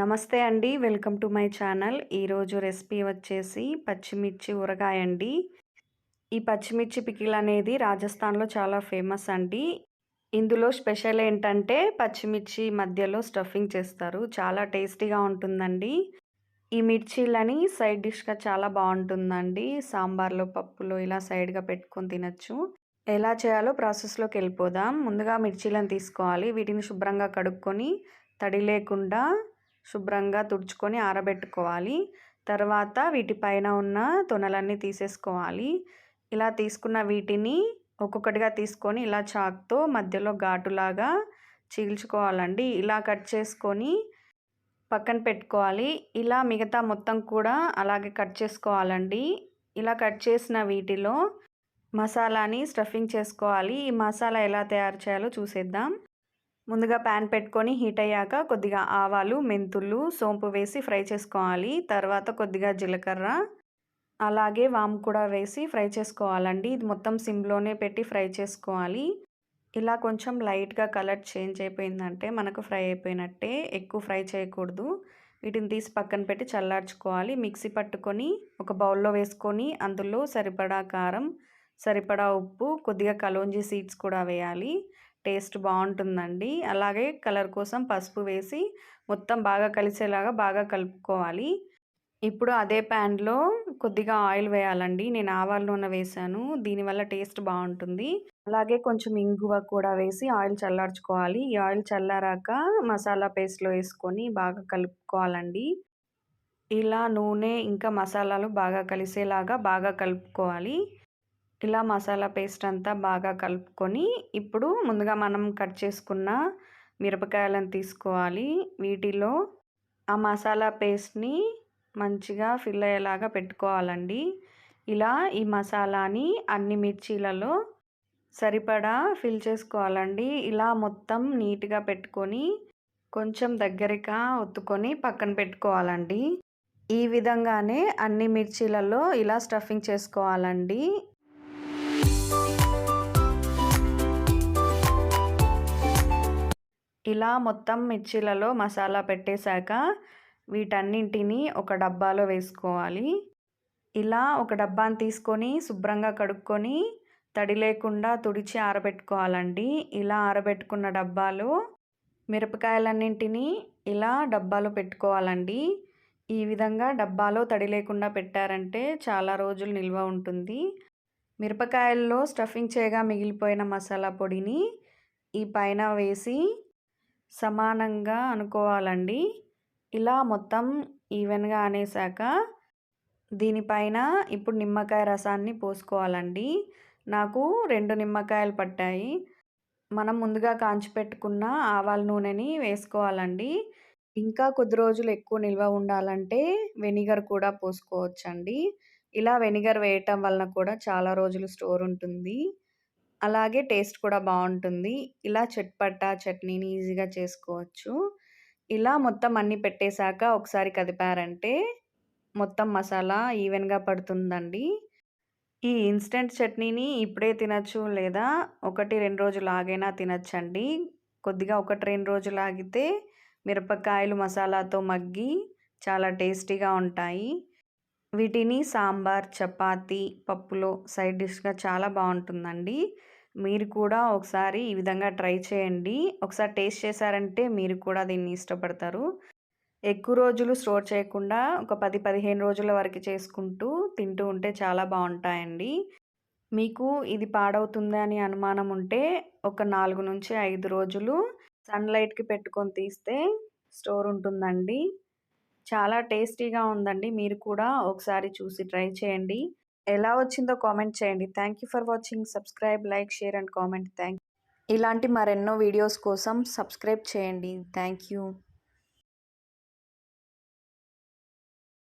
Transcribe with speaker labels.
Speaker 1: నమస్తే అండి. Welcome to my channel. ఈరోజు రెసిపీ వచ్చేసి పచ్చిమిర్చి ఊరగాయ అండి. ఈ పచ్చిమిర్చి పికిల్ అనేది రాజస్థాన్లో చాలా ఫేమస్ అండి. ఇందులో స్పెషల్ ఏంటంటే పచ్చిమిర్చి మధ్యలో స్టఫింగ్ చేస్తారు. చాలా టేస్టీగా ఉంటుందండి. ఈ మిర్చీలని సైడ్ డిష్గా చాలా బాగుంటుందండి. సాంబార్లో పప్పులో ఇలా సైడ్గా పెట్టుకొని తినచ్చు. ఎలా చేయాలో ప్రాసెస్లోకి వెళ్ళిపోదాం. ముందుగా మిర్చీలను తీసుకోవాలి. వీటిని శుభ్రంగా కడుక్కొని తడి లేకుండా శుభ్రంగా తుడుచుకొని ఆరబెట్టుకోవాలి. తర్వాత వీటిపైన ఉన్న తొనలన్నీ తీసేసుకోవాలి. ఇలా తీసుకున్న వీటిని ఒక్కొక్కటిగా తీసుకొని ఇలా చాక్తో మధ్యలో ఘాటులాగా చీల్చుకోవాలండి. ఇలా కట్ చేసుకొని పక్కన పెట్టుకోవాలి. ఇలా మిగతా మొత్తం కూడా అలాగే కట్ చేసుకోవాలండి. ఇలా కట్ చేసిన వీటిలో మసాలాని స్టఫింగ్ చేసుకోవాలి. ఈ మసాలా ఎలా తయారు చేయాలో చూసేద్దాం. ముందుగా ప్యాన్ పెట్టుకొని హీట్ అయ్యాక కొద్దిగా ఆవాలు మెంతులు సోంపు వేసి ఫ్రై చేసుకోవాలి. తర్వాత కొద్దిగా జీలకర్ర అలాగే వాము కూడా వేసి ఫ్రై చేసుకోవాలండి. ఇది మొత్తం సిమ్లోనే పెట్టి ఫ్రై చేసుకోవాలి. ఇలా కొంచెం లైట్గా కలర్ చేంజ్ అయిపోయిందంటే మనకు ఫ్రై అయిపోయినట్టే. ఎక్కువ ఫ్రై చేయకూడదు. వీటిని తీసి పక్కన పెట్టి చల్లార్చుకోవాలి. మిక్సీ పట్టుకొని ఒక బౌల్లో వేసుకొని అందులో సరిపడా కారం సరిపడా ఉప్పు కొద్దిగా కలోంజీ సీడ్స్ కూడా వేయాలి. టేస్ట్ బాగుంటుందండి. అలాగే కలర్ కోసం పసుపు వేసి మొత్తం బాగా కలిసేలాగా బాగా కలుపుకోవాలి. ఇప్పుడు అదే ప్యాన్లో కొద్దిగా ఆయిల్ వేయాలండి. నేను ఆవాల నూనె వేసాను. దీనివల్ల టేస్ట్ బాగుంటుంది. అలాగే కొంచెం ఇంగువ కూడా వేసి ఆయిల్ చల్లార్చుకోవాలి. ఈ ఆయిల్ చల్లారాక మసాలా పేస్ట్లో వేసుకొని బాగా కలుపుకోవాలండి. ఇలా నూనె ఇంకా మసాలాలు బాగా కలిసేలాగా బాగా కలుపుకోవాలి. ఇలా మసాలా పేస్ట్ అంతా బాగా కలుపుకొని ఇప్పుడు ముందుగా మనం కట్ చేసుకున్న మిరపకాయలను తీసుకోవాలి. వీటిలో ఆ మసాలా పేస్ట్ని మంచిగా ఫిల్ అయ్యేలాగా పెట్టుకోవాలండి. ఇలా ఈ మసాలాని అన్ని మిర్చీలలో సరిపడా ఫిల్ చేసుకోవాలండి. ఇలా మొత్తం నీట్గా పెట్టుకొని కొంచెం దగ్గరగా ఒత్తుకొని పక్కన పెట్టుకోవాలండి. ఈ విధంగానే అన్ని మిర్చీలలో ఇలా స్టఫింగ్ చేసుకోవాలండి. ఇలా మొత్తం మిర్చీలలో మసాలా పెట్టేశాక వీటన్నింటినీ ఒక డబ్బాలో వేసుకోవాలి. ఇలా ఒక డబ్బాని తీసుకొని శుభ్రంగా కడుక్కొని తడి లేకుండా తుడిచి ఆరబెట్టుకోవాలండి. ఇలా ఆరబెట్టుకున్న డబ్బాలో మిరపకాయలన్నింటినీ ఇలా డబ్బాలో పెట్టుకోవాలండి. ఈ విధంగా డబ్బాలో తడి లేకుండా పెట్టారంటే చాలా రోజులు నిల్వ ఉంటుంది. మిరపకాయల్లో స్టఫింగ్ చేయగా మిగిలిపోయిన మసాలా పొడిని ఈ పైన వేసి సమానంగా అనుకోవాలండి. ఇలా మొత్తం ఈవెన్గా అనేసాక దీనిపైన ఇప్పుడు నిమ్మకాయ రసాన్ని పోసుకోవాలండి. నాకు రెండు నిమ్మకాయలు పట్టాయి. మనం ముందుగా కాంచి పెట్టుకున్న ఆవాల నూనెని వేసుకోవాలండి. ఇంకా కొద్ది రోజులు ఎక్కువ నిల్వ ఉండాలంటే వెనిగర్ కూడా పోసుకోవచ్చండి. ఇలా వెనిగర్ వేయటం వలన కూడా చాలా రోజులు స్టోర్ ఉంటుంది. అలాగే టేస్ట్ కూడా బాగుంటుంది ఇలా చట్పట్ట చట్నీని ఈజీగా చేసుకోవచ్చు. ఇలా మొత్తం అన్నీ పెట్టేశాక ఒకసారి కదిపారంటే మొత్తం మసాలా ఈవెన్గా పడుతుందండి. ఈ ఇన్స్టెంట్ చట్నీని ఇప్పుడే తినచ్చు లేదా ఒకటి రెండు రోజులు ఆగైనా తినచ్చండి. కొద్దిగా ఒకటి రెండు రోజులు ఆగితే మిరపకాయలు మసాలాతో మగ్గి చాలా టేస్టీగా ఉంటాయి. వీటిని సాంబార్ చపాతి పప్పులో సైడ్ డిష్గా చాలా బాగుంటుందండి మీరు కూడా ఒకసారి ఈ విధంగా ట్రై చేయండి. ఒకసారి టేస్ట్ చేశారంటే మీరు కూడా దీన్ని ఇష్టపడతారు. ఎక్కువ రోజులు స్టోర్ చేయకుండా ఒక పది పదిహేను రోజుల వరకు చేసుకుంటూ తింటూ ఉంటే చాలా బాగుంటాయండి మీకు ఇది పాడవుతుంది అని అనుమానం ఉంటే ఒక నాలుగు నుంచి ఐదు రోజులు సన్లైట్కి పెట్టుకొని తీస్తే స్టోర్ ఉంటుందండి. చాలా టేస్టీగా ఉందండి. మీరు కూడా ఒకసారి చూసి ట్రై చేయండి. ఎలా వచ్చిందో కామెంట్ చేయండి. Thank you for watching. Subscribe like share and comment. Thank ఇలాంటి మరెన్నో వీడియోస్ కోసం సబ్స్క్రైబ్ చేయండి. Thank you.